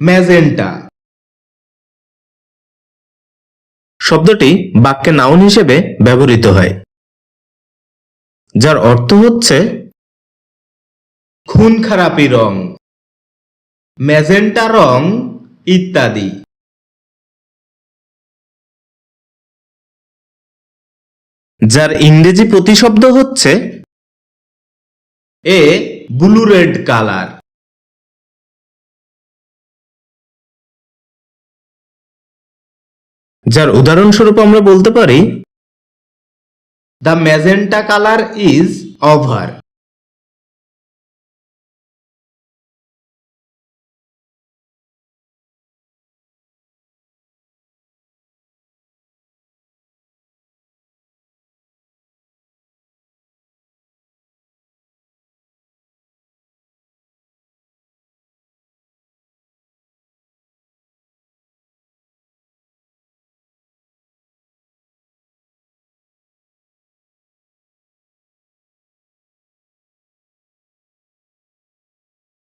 Magenta শব্দটি বাক্যে noun হিসেবে ব্যবহৃত হয় যার অর্থ হচ্ছে খুন খারাপি রং ম্যাজেন্টা রং ইত্যাদি। যার ইংরেজি প্রতিশব্দ হচ্ছে এ ব্লু রেড কালার। যার উদাহরণস্বরূপ আমরা বলতে পারি the magenta colour is over